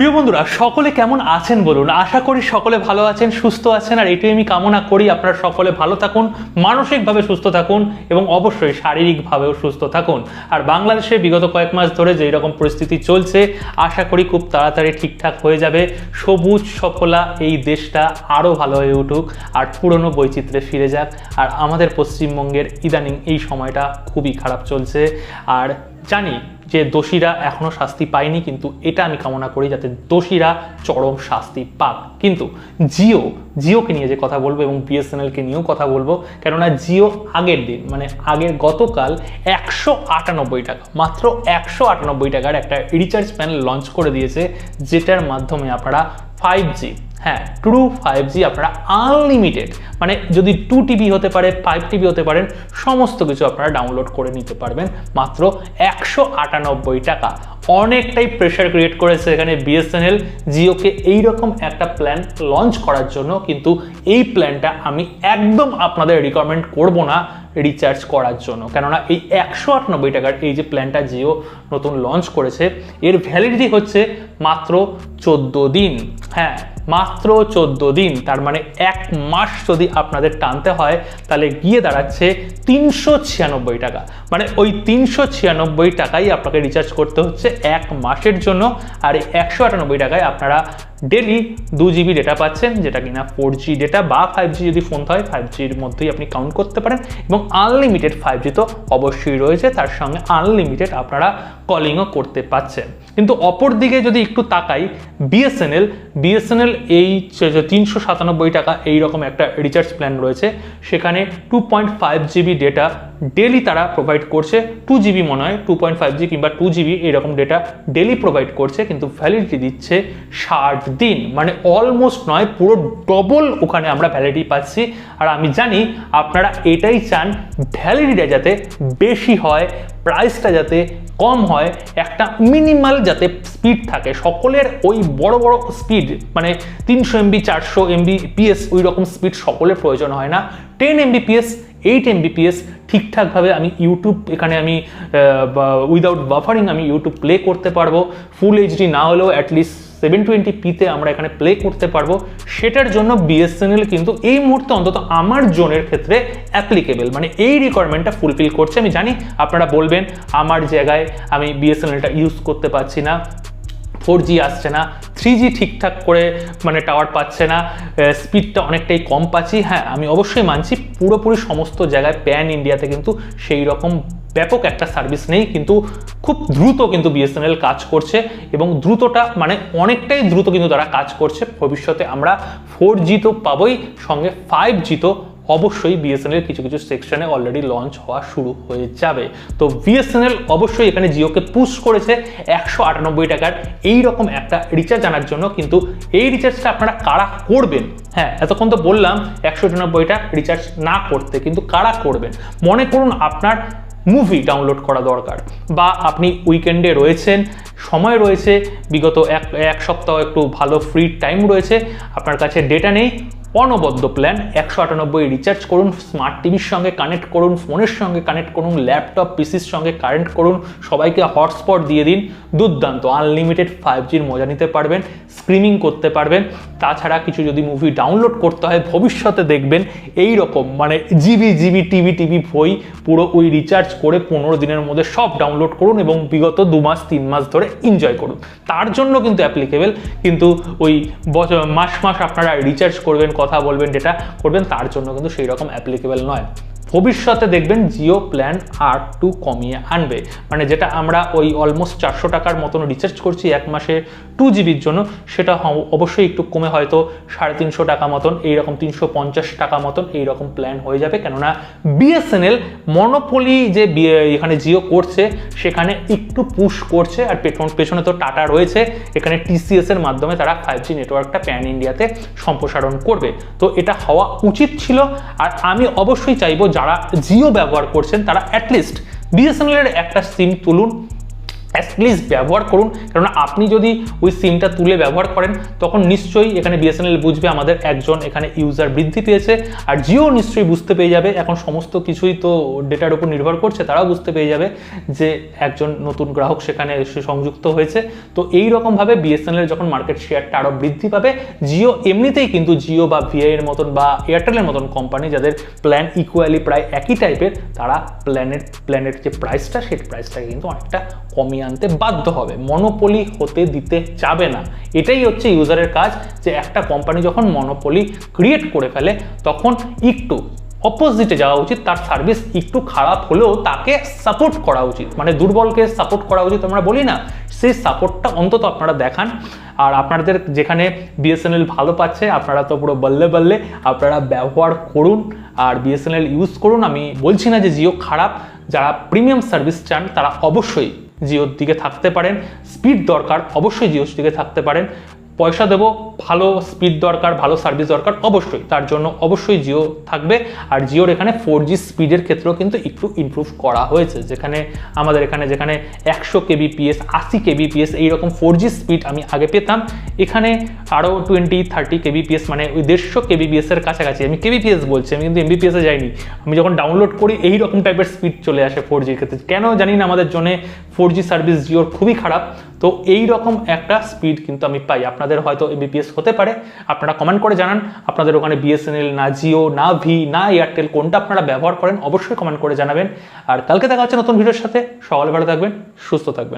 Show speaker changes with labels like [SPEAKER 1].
[SPEAKER 1] প্রিয় বন্ধুরা, সকলে কেমন আছেন বলুন? আশা করি সকলে ভালো আছেন, সুস্থ আছেন, আর এটাই আমি কামনা করি আপনারা সকলে ভালো থাকুন, মানসিকভাবে সুস্থ থাকুন এবং অবশ্যই শারীরিকভাবেও সুস্থ থাকুন। আর বাংলাদেশে বিগত কয়েক মাস ধরে যেই রকম পরিস্থিতি চলছে, আশা করি খুব তাড়াতাড়ি ঠিকঠাক হয়ে যাবে। সবুজ সফলা এই দেশটা আরও ভালো হয়ে উঠুক, আর পুরনো বৈচিত্র্যে ফিরে যাক। আর আমাদের পশ্চিমবঙ্গের ইদানিং এই সময়টা খুবই খারাপ চলছে। আর জানি যে দোষীরা এখনও শাস্তি পায়নি, কিন্তু এটা আমি কামনা করি যাতে দোষীরা চরম শাস্তি পাক। কিন্তু জিও, জিওকে নিয়ে যে কথা বলব এবং বিএসএনএলকে নিয়েও কথা বলব, কেননা জিও আগের দিন মানে আগের গতকাল একশো আটানব্বই টাকা, মাত্র একশো আটানব্বই টাকার একটা রিচার্জ প্ল্যান লঞ্চ করে দিয়েছে, যেটার মাধ্যমে আপনারা ফাইভ জি হ্যাঁ ট্রু ফাইভ জি আপনারা আনলিমিটেড মানে যদি টু টিভি হতে পারে ফাইভ টিভি হতে পারেন সমস্ত কিছু আপনারা ডাউনলোড করে নিতে পারবেন, মাত্র একশো আটানব্বই টাকা। অনেকটাই প্রেশার ক্রিয়েট করেছে এখানে বিএসএনএল জিওকে এইরকম একটা প্ল্যান লঞ্চ করার জন্য, কিন্তু এই প্ল্যানটা আমি একদম আপনাদের রিকমেন্ড করব না রিচার্জ করার জন্য। কেননা এই একশো আটানব্বই টাকার এই যে প্ল্যানটা জিও নতুন লঞ্চ করেছে, এর ভ্যালিডিটি হচ্ছে মাত্র চোদ্দ দিন। হ্যাঁ মাত্র চোদ্দ দিন, তার মানে এক মাস যদি আপনাদের টানতে হয়, তাহলে গিয়ে দাঁড়াচ্ছে তিনশো ছিয়ানব্বই টাকা। মানে ওই তিনশো ছিয়ানব্বই টাকাই আপনাকে রিচার্জ করতে হচ্ছে এক মাসের জন্য, আর একশো আটানব্বই টাকায় আপনারা ডেলি দু জিবি ডেটা পাচ্ছেন, যেটা কিনা ফোর জি ডেটা বা ফাইভ জি যদি ফোন হয় ফাইভ জির মধ্যেই আপনি কাউন্ট করতে পারেন এবং আনলিমিটেড ফাইভ জি তো অবশ্যই রয়েছে, তার সঙ্গে আনলিমিটেড আপনারা কলিংও করতে পাচ্ছেন। কিন্তু অপর দিকে যদি একটু তাকাই বিএসএনএল বিএসএনএল এই তিনশো সাতানব্বই টাকা এইরকম একটা রিচার্জ প্ল্যান রয়েছে, সেখানে two point five GB data daily তারা প্রোভাইড করছে টু জিবি মনে হয় টু পয়েন্ট ফাইভ জি কিংবা টু জিবি এরকম ডেটা ডেলি প্রোভাইড করছে, কিন্তু ভ্যালিডিটি দিচ্ছে ষাট দিন মানে অলমোস্ট নয়, পুরো ডবল ওখানে আমরা ভ্যালিডিটি পাচ্ছি। আর আমি জানি আপনারা এটাই চান ভ্যালিডিটা যাতে বেশি হয় প্রাইসটা যাতে কম হয়, একটা মিনিমাল যাতে স্পিড থাকে। সকলের ওই বড় বড় স্পিড মানে তিনশো এমবি চারশো এমবি পিএস ওই রকম স্পিড সকলের প্রয়োজন হয় না। Ten MB PS eight Mbps ঠিকঠাকভাবে আমি ইউটিউব এখানে আমি উইদাউট বাফারিং আমি ইউটিউব প্লে করতে পারব। ফুল এইচডি না হলেও অ্যাটলিস্ট সেভেন টোয়েন্টি পিতে আমরা এখানে প্লে করতে পারব। সেটার জন্য বিএসএনএল কিন্তু এই মুহূর্তে অন্তত আমার জোনের ক্ষেত্রে অ্যাপ্লিকেবল মানে এই রিকোয়ারমেন্টটা ফুলফিল করছে। আমি জানি আপনারা বলবেন, আমার জায়গায় আমি বিএসএনএলটা ইউজ করতে পারছি না। ফোর জি আসছে না। থ্রি জি ঠিকঠাক করে মানে টাওয়ার পাচ্ছে না। স্পিডটা অনেকটাই কম পাচ্ছি। হ্যাঁ আমি অবশ্যই মানছি, পুরোপুরি সমস্ত জায়গায় প্যান ইন্ডিয়াতে কিন্তু সেই রকম ব্যাপক একটা সার্ভিস নেই, কিন্তু খুব দ্রুত কিন্তু বিএসএনএল কাজ করছে এবং দ্রুতটা মানে অনেকটাই দ্রুত কিন্তু তারা কাজ করছে। ভবিষ্যতে আমরা ফোর জি তো পাবোই, সঙ্গে ফাইভ জি তো অবশ্যই বিএসএনএল কিছু কিছু সেকশনে অলরেডি লঞ্চ হওয়া শুরু হয়ে যাবে। তো বিএসএনএল অবশ্যই এখানে জিওকে পুশ করেছে একশো আটানব্বই টাকার। এই রকম একটা রিচার্জ আনার জন্য কিন্তু এই রিচার্জটা আপনারা কারা করবেন? হ্যাঁ এতক্ষণ তো বললাম, একশো আটানব্বইটা রিচার্জ না করতে কিন্তু কারা করবেন? মনে করুন আপনার মুভি ডাউনলোড করা দরকার। বা আপনি উইকেন্ডে রয়েছেন, সময় রয়েছে, বিগত এক এক সপ্তাহ একটু ভালো ফ্রি টাইম রয়েছে, আপনার কাছে ডেটা নেই, অনবদ্য প্ল্যান একশো আটানব্বই রিচার্জ করুন স্মার্ট টিভির সঙ্গে কানেক্ট করুন ফোনের সঙ্গে কানেক্ট করুন ল্যাপটপ পিসির সঙ্গে কানেক্ট করুন, সবাইকে হটস্পট দিয়ে দিন, দুর্দান্ত আনলিমিটেড ফাইভ জির মজা নিতে পারবেন। স্ক্রিমিং করতে পারবেন। তাছাড়া কিছু যদি মুভি ডাউনলোড করতে হয়, ভবিষ্যতে দেখবেন এই রকম মানে জিবি জিবি টিভি টিভি বই পুরো ওই রিচার্জ করে পনেরো দিনের মধ্যে সব ডাউনলোড করুন এবং বিগত দু মাস, তিন মাস ধরে এনজয় করুন। তার জন্য কিন্তু অ্যাপ্লিকেবল কিন্তু ওই মাস মাস আপনারা রিচার্জ করবেন, কথা বলবেন ডেটা করবেন, তার জন্য কিন্তু সেই রকম অ্যাপ্লিকেবল নয়। ভবিষ্যতে দেখবেন জিও প্ল্যান আর টু কমিয়ে আনবে। মানে যেটা আমরা ওই অলমোস্ট চারশো টাকার মতন রিচার্জ করছি এক মাসে টু জিবির জন্য, সেটা অবশ্যই একটু কমে হয়তো সাড়ে তিনশো টাকা মতন, এইরকম তিনশো পঞ্চাশ টাকা মতন এইরকম প্ল্যান হয়ে যাবে। কেননা বিএসএনএল মনোপলি যে এখানে জিও করছে, সেখানে একটু পুশ করছে আর পেছন তো টাটা রয়েছে। এখানে টিসিএস এর মাধ্যমে তারা ফাইভ জি নেটওয়ার্কটা প্যান ইন্ডিয়াতে সম্প্রসারণ করবে। তো এটা হওয়া উচিত ছিল। আর আমি অবশ্যই চাইব যারা জিও ব্যবহার করছেন তারা অ্যাটলিস্ট বিএসএনএল এর একটা সিম তুলুন। অ্যাটলিস্ট ব্যবহার করুন। কারণ আপনি যদি ওই সিমটা তুলে ব্যবহার করেন, তখন নিশ্চয়ই এখানে বিএসএনএল বুঝবে আমাদের একজন এখানে ইউজার বৃদ্ধি পেয়েছে। আর জিও নিশ্চয়ই বুঝতে পেয়ে যাবে। এখন সমস্ত কিছুই তো ডেটার উপর নির্ভর করছে, তারাও বুঝতে পেয়ে যাবে যে একজন নতুন গ্রাহক সেখানে এসে সংযুক্ত হয়েছে। তো এই রকমভাবে বিএসএনএল যখন মার্কেট শেয়ারটা আরও বৃদ্ধি পাবে, জিও এমনিতেই কিন্তু জিও বা ভিআই এর মতন বা এয়ারটেলের মতন কোম্পানি যাদের প্ল্যান ইকুয়ালি প্রায় একই টাইপের তারা প্ল্যানের প্ল্যানের যে প্রাইসটা সেই প্রাইসটাকে কিন্তু অনেকটা কমিয়ে আনতে বাধ্য হবে। মনোপলি হতে দিতে চাবে না। এটাই হচ্ছে ইউজারের কাজ যে একটা কোম্পানি যখন মনোপলি ক্রিয়েট করে ফেলে, তখন একটু অপোজিটে যাওয়া উচিত, তার সার্ভিস একটু খারাপ হলেও তাকে সাপোর্ট করা উচিত। মানে দুর্বলকে সাপোর্ট করা উচিত আমরা বলি না, সেই সাপোর্টটা অন্তত আপনারা দেখান। আর আপনাদের যেখানে বিএসএনএল ভালো পাচ্ছে, আপনারা তো পুরো বললে বললে আপনারা ব্যবহার করুন আর বিএসএনএল ইউজ করুন। আমি বলছি না যে জিও খারাপ, যারা প্রিমিয়াম সার্ভিস চান তারা অবশ্যই জিওর দিকে থাকতে পারেন। স্পিড দরকার অবশ্যই জিওর দিকে থাকতে পারেন। পয়সা দেবো, ভালো স্পিড দরকার, ভালো সার্ভিস দরকার, অবশ্যই। তার জন্য অবশ্যই জিও থাকবে। আর জিওর এখানে ফোর জি স্পিডের ক্ষেত্রেও কিন্তু একটু ইমপ্রুভ করা হয়েছে। যেখানে আমাদের এখানে, যেখানে একশো কেবিপিএস আশি কেবিপিএস এইরকম ফোর জি স্পিড আমি আগে পেতাম। এখানে আরও টোয়েন্টি থার্টি কেবিপিএস মানে ওই দেড়শো কেবিপিএস এর কাছাকাছি। আমি কেবিপিএস বলছি, আমি কিন্তু এমবিপিএসে যাইনি। আমি যখন ডাউনলোড করি এই রকম টাইপের স্পিড চলে আসে ফোর জির ক্ষেত্রে। কেন জানি না আমাদের জন্য ফোর জি সার্ভিস জিওর খুবই খারাপ। তো এই রকম একটা স্পিড কিন্তু আমি পাই। আপনাদের হয়তো এবিপিএস হতে পারে। আপনারা কমেন্ট করে জানান, আপনাদের ওখানে বিএসএনএল না জিও না ভি না এয়ারটেল কোনটা আপনারা ব্যবহার করেন, অবশ্যই কমেন্ট করে জানাবেন। আর কালকে দেখা হচ্ছে নতুন ভিডিওর সাথে। সকালে ভালো থাকবেন, সুস্থ থাকবেন।